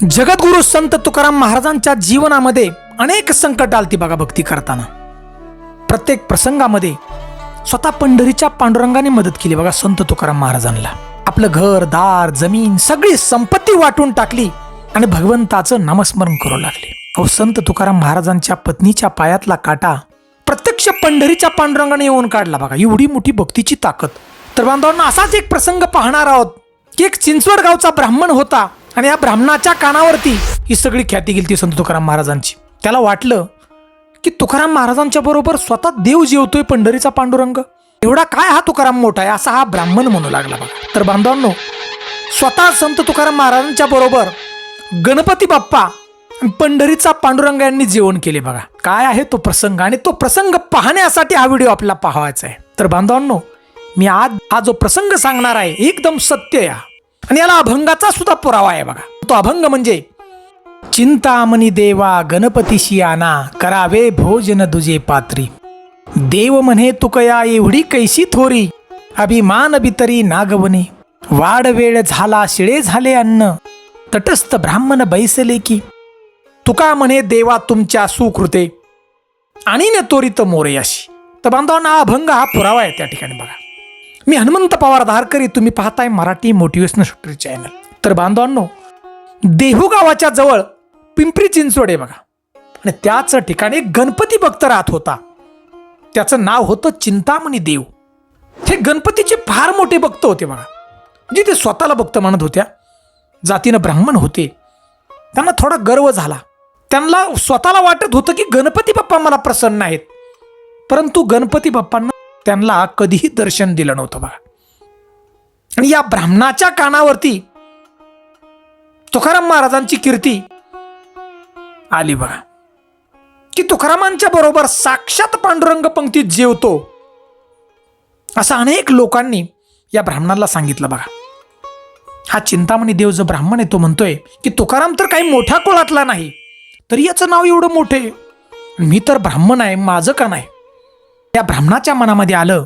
जगद्गुरु संत तुकाराम महाराजांच्या जीवनामध्ये अनेक संकट आलती बघा भक्ती करताना. प्रत्येक प्रसंगामध्ये स्वतः पंढरीच्या पांडुरंगाने मदत केली बघा संत तुकाराम महाराजांना. आपलं घर दार जमीन सगळी संपत्ती वाटून टाकली आणि भगवंताचं नामस्मरण करू लागले. अहो संत तुकाराम महाराजांच्या पत्नीच्या पायातला काटा प्रत्यक्ष पंढरीच्या पांडुरंगाने येऊन काढला बघा. एवढी मोठी भक्तीची ताकद. तर बांधवांना असाच एक प्रसंग पाहणार आहोत की एक चिंचवड गावचा ब्राह्मण होता. आणि या ब्राह्मणाच्या कानावरती ही सगळी ख्याती गेली ती संत तुकाराम महाराजांची. त्याला वाटलं की तुकाराम महाराजांच्या बरोबर स्वतः देव जेवतोय पंढरीचा पांडुरंग. एवढा काय हा तुकाराम मोठा आहे? असा हा ब्राह्मण म्हणू लागला बघा. तर बांधवांनो स्वतः संत तुकाराम महाराजांच्या बरोबर गणपती बाप्पा पंढरीचा पांडुरंग यांनी जेवण केले बघा. काय आहे तो प्रसंग? आणि तो प्रसंग पाहण्यासाठी हा व्हिडिओ आपल्याला पाहायचा आहे. तर बांधवांनो मी आज हा जो प्रसंग सांगणार आहे एकदम सत्य या आणि याला अभंगाचा सुद्धा पुरावा आहे बघा. तो अभंग म्हणजे चिंतामणी देवा गणपतीशी आना करावे भोजन दुजे पात्री. देव म्हणे तुकया एवढी कैसी थोरी अभिमान बितरी नागवणे वाढ वेळ झाला शिळे झाले अन्न. तटस्थ ब्राह्मण बैसले की तुका म्हणे देवा तुमच्या सुकृते. आणि न त्वरित मोरयाशी. तर बांधवांना अभंग हा पुरावा आहे त्या ठिकाणी बघा. मी हनुमंत पवार धारकरी तुम्ही पाहताय मराठी मोटिवेशनल स्टोरी चॅनल तर बांधवांनो देहू गावाच्या जवळ पिंपरी चिंचवड आहे बघा. आणि त्याच ठिकाणी गणपती भक्त राहत होता. त्याचं नाव होतं चिंतामणी देव हे गणपतीचे फार मोठे भक्त होते बघा. म्हणजे ते स्वतःला भक्त म्हणत होत्या जातीनं ब्राह्मण होते. त्यांना थोडा गर्व झाला. त्यांना स्वतःला वाटत होतं की गणपती बाप्पा मला प्रसन्न आहेत. परंतु गणपती बाप्पांना त्यांना कधीही दर्शन दिलं नव्हतं बघा. आणि या ब्राह्मणाच्या कानावरती तुकाराम महाराजांची कीर्ती आली बघा. की तुकारामांच्या बरोबर साक्षात पांडुरंग पंक्तीत जेवतो असं अनेक लोकांनी या ब्राह्मणाला सांगितलं बघा. हा चिंतामणी देव जो ब्राह्मण आहे तो म्हणतोय की तुकाराम तर काही मोठ्या कुळातला नाही तरी याचं नाव एवढं मोठे मी तर ब्राह्मण आहे माझं का नाही? या ब्राह्मणाच्या मनामध्ये आलं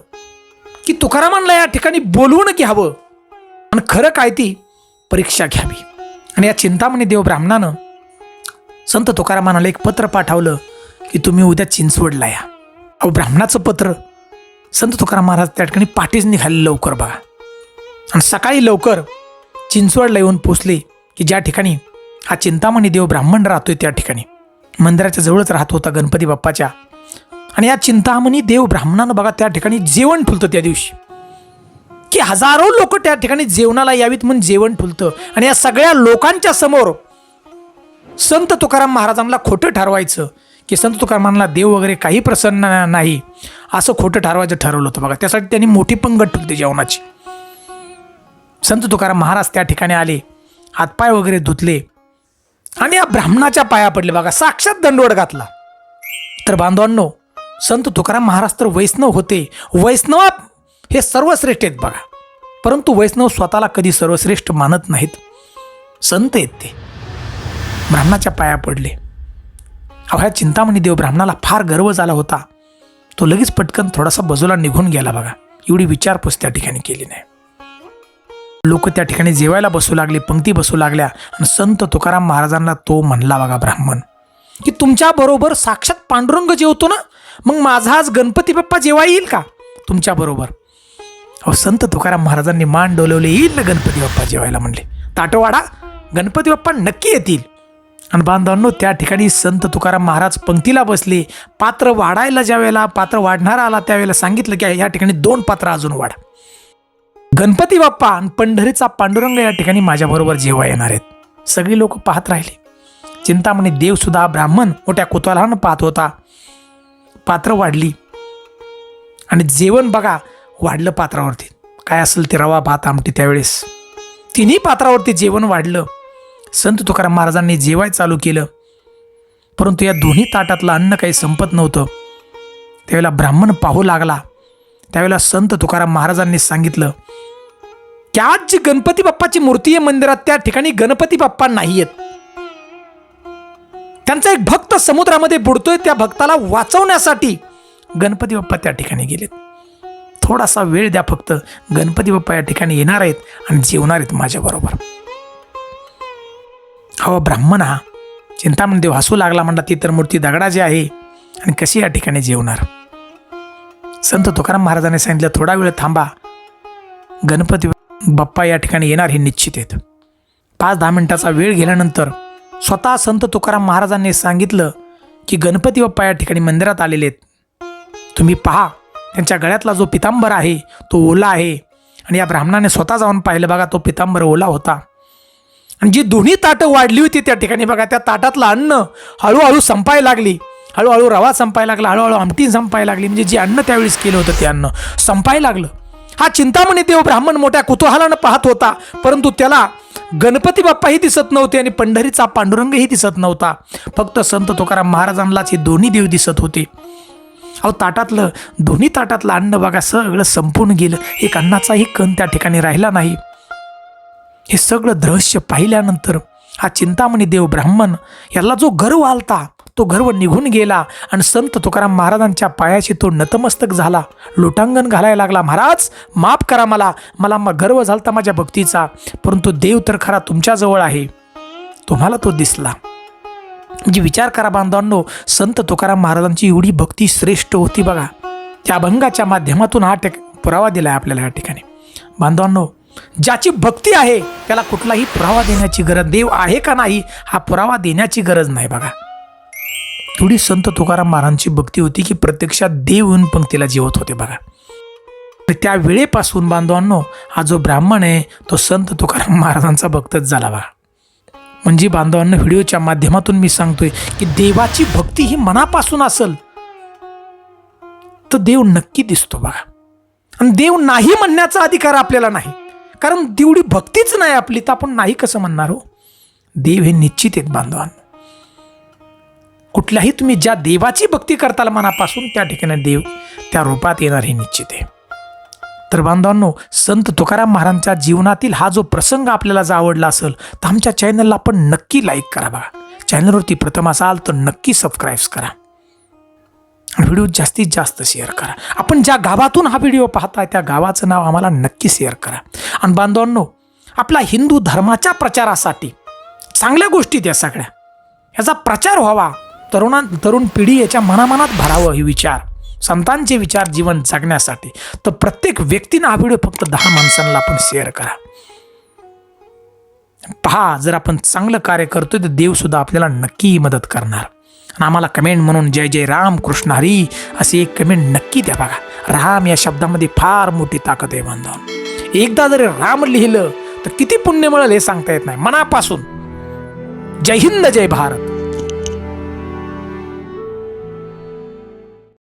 की तुकारामांना या ठिकाणी बोलवून घ्यावं. आणि खरं काय ती? परीक्षा घ्यावी. आणि या चिंतामणी देव ब्राह्मणानं संत तुकारामानाला एक पत्र पाठवलं की तुम्ही उद्या चिंचवडला या. अहो ब्राह्मणाचं पत्र संत तुकाराम महाराज त्या ठिकाणी पाठीच निघाले लवकर बघा. आणि सकाळी लवकर चिंचवडला येऊन पोचले की ज्या ठिकाणी हा चिंतामणी देव ब्राह्मण राहतोय त्या ठिकाणी. मंदिराच्या जवळच राहत होता गणपती बाप्पाच्या. आणि या चिंतामणी देव ब्राह्मणानं बघा त्या ठिकाणी जेवण ठुलतं त्या दिवशी. की हजारो लोक त्या ठिकाणी जेवणाला यावीत म्हणून जेवण ठुलतं आणि या सगळ्या लोकांच्या समोर संत तुकाराम महाराजांना खोटं ठरवायचं की संत तुकारामांना देव वगैरे काही प्रसन्न नाही असं खोटं ठरवायचं ठरवलं होतं बघा. त्यासाठी त्यांनी मोठी पंगत ठुलते जेवणाची. संत तुकाराम महाराज त्या ठिकाणी आले हातपाय वगैरे धुतले आणि या ब्राह्मणाच्या पाया पडले बघा. साक्षात दंडवड घातला. तर बांधवांनो संत तुकाराम महाराज तर वैष्णव होते. वैष्णव हे सर्वश्रेष्ठ आहेत बघा. परंतु वैष्णव स्वतःला कधी सर्वश्रेष्ठ मानत नाहीत. संत आहेत ते. ब्राह्मणाच्या पाया पडले. अहो चिंतामणी देव ब्राह्मणाला फार गर्व झाला होता. तो लगेच पटकन थोडासा बाजूला निघून गेला बघा. एवढी विचारपूस त्या ठिकाणी केली नाही. लोक त्या ठिकाणी जेवायला बसू लागले पंक्ती बसू लागल्या आणि संत तुकाराम महाराजांना तो म्हणला बघा ब्राह्मण की तुमच्याबरोबर साक्षात पांडुरंग जेवतो ना मग माझा आज गणपती बाप्पा जेव्हा येईल का? तुमच्याबरोबर. अहो संत तुकाराम महाराजांनी मान डोलवले येईल ना गणपती बाप्पा जेवायला म्हणले. ताटोवाडा गणपती बाप्पा नक्की येतील. आणि बांधवांनो त्या ठिकाणी संत तुकाराम महाराज पंक्तीला बसले पात्र वाढायला ज्या वेळेला पात्र वाढणारा आला त्यावेळेला सांगितलं की या ठिकाणी दोन पात्र अजून वाढा. गणपती बाप्पा आणि पंढरीचा पांडुरंग या ठिकाणी माझ्याबरोबर जेव्हा येणार आहेत. सगळी लोक पाहत राहिले. चिंतामणी देव सुद्धा ब्राह्मण मोठ्या कुतूहलानं पाहत होता. पात्र वाढली. आणि जेवण बघा वाढलं पात्रावरती. काय असेल ते रवा भात आमटी त्यावेळेस. तिन्ही पात्रावरती जेवण वाढलं. संत तुकाराम महाराजांनी जेवाय चालू केलं. परंतु या दोन्ही ताटातलं अन्न काही संपत नव्हतं. त्यावेळेला ब्राह्मण पाहू लागला. त्यावेळेला संत तुकाराम महाराजांनी सांगितलं की आज जी गणपती बाप्पाची मूर्ती आहे मंदिरात? त्या ठिकाणी गणपती बाप्पा नाही आहेत त्यांचा एक भक्त समुद्रामध्ये बुडतोय त्या भक्ताला वाचवण्यासाठी गणपती बाप्पा त्या ठिकाणी गेलेत. थोडासा वेळ द्या फक्त. गणपती बाप्पा या ठिकाणी येणार आहेत आणि जेवणार आहेत माझ्याबरोबर अहो ब्राह्मण हा. चिंतामण देव हसू लागला म्हणला ती तर मूर्ती दगडाची आहे आणि कशी या ठिकाणी जेवणार? संत तुकाराम महाराजांनी सांगितलं थोडा वेळ थांबा. गणपती बाप्पा या ठिकाणी येणार हे निश्चित आहेत. पाच दहा मिनिटाचा वेळ गेल्यानंतर स्वतः संत तुकाराम महाराजांनी सांगितलं की गणपती बाप्पा या ठिकाणी मंदिरात आलेले आहेत तुम्ही पहा त्यांच्या गळ्यातला जो पितांबर आहे तो ओला आहे. आणि या ब्राह्मणाने स्वतः जाऊन पाहिलं बघा तो पितांबर ओला होता. आणि जी दोन्ही ताटं वाढली होती त्या ठिकाणी बघा त्या ताटातलं अन्न हळूहळू संपायला लागली. हळूहळू रवा संपायला लागला हळूहळू आमटी संपायला लागली. म्हणजे जे अन्न त्यावेळेस केलं होतं ते अन्न संपायला लागलं. हा चिंतामणी देव ब्राह्मण मोठ्या कुतूहलानं पाहत होता परंतु त्याला गणपती बाप्पाही दिसत नव्हते आणि पंढरीचा पांडुरंगही दिसत नव्हता. फक्त संत तुकाराम महाराजांनाच हे दोन्ही देव दिसत होते. अहो ताटातलं दोन्ही ताटातलं अन्न बघा सगळं संपून गेलं. एक अन्नाचाही कण त्या ठिकाणी राहिला नाही. हे सगळं दृश्य पाहिल्यानंतर हा चिंतामणी देव ब्राह्मण याला जो गर्व आलता तो गर्व निघून गेला आणि संत तुकाराम महाराजांच्या पायाशी तो नतमस्तक झाला. लोटांगण घालायला लागला महाराज माफ करा मला. मला म- गर्व झालता माझ्या भक्तीचा परंतु देव तर खरा तुमच्याजवळ आहे. तुम्हाला तो दिसला. म्हणजे विचार करा बांधवांनो संत तुकाराम महाराजांची एवढी भक्ती श्रेष्ठ होती बघा. त्या अभंगाच्या माध्यमातून हा टेक पुरावा दिला आहे आपल्याला या ठिकाणी. बांधवांनो ज्याची भक्ती आहे त्याला कुठलाही पुरावा देण्याची गरज देव आहे का नाही हा पुरावा देण्याची गरज नाही बघा. एवढी संत तुकाराम महाराजांची भक्ती होती की प्रत्यक्षात देव येऊन पंक्तीला जेवत होते बघा. त्या वेळेपासून बांधवांनो हा जो ब्राह्मण आहे तो संत तुकाराम महाराजांचा भक्तच झाला बघा. म्हणजे बांधवांना व्हिडिओच्या माध्यमातून मी सांगतोय की देवाची भक्ती ही मनापासून असेल तर देव नक्की दिसतो बघा. आणि देव नाही म्हणण्याचा अधिकार आपल्याला नाही. कारण तेवढी भक्तीच नाही आपली तर आपण नाही कसं म्हणणार हो? देव हे निश्चित आहेत बांधवांना. कुठल्याही तुम्ही ज्या देवाची भक्ती करताल मनापासून त्या ठिकाणी देव त्या रूपात येणार हे निश्चित आहे. तर बांधवांनो संत तुकाराम महाराजांच्या जीवनातील हा जो प्रसंग आपल्याला जर आवडला असेल तर आमच्या चॅनलला आपण नक्की लाईक करा बघा चॅनलवरती प्रथम असाल तर नक्की सबस्क्राईब्स करा. व्हिडिओ जास्तीत जास्त शेअर करा. आपण ज्या गावातून हा व्हिडिओ पाहताय त्या गावाचं नाव आम्हाला नक्की शेअर करा. आणि बांधवांनो आपला हिंदू धर्माच्या प्रचारासाठी चांगल्या गोष्टी त्या सगळ्या. ह्याचा प्रचार व्हावा. तरुणा तरुण पिढी याच्या मनामनात भरावं हे विचार. संतांचे विचार जीवन जगण्यासाठी. तर प्रत्येक व्यक्तीनं हा व्हिडिओ फक्त दहा माणसांना आपण शेअर करा. पहा जर आपण चांगलं कार्य करतोय तर देवसुद्धा आपल्याला नक्की मदत करणार. आणि आम्हाला कमेंट म्हणून जय जय राम कृष्ण हरी असे एक कमेंट नक्की द्या बघा. राम या शब्दामध्ये फार मोठी ताकद आहे बांधव. एकदा जरी राम लिहिलं तर किती पुण्य मिळेल हे सांगता येत नाही. मनापासून. जय हिंद जय भारत.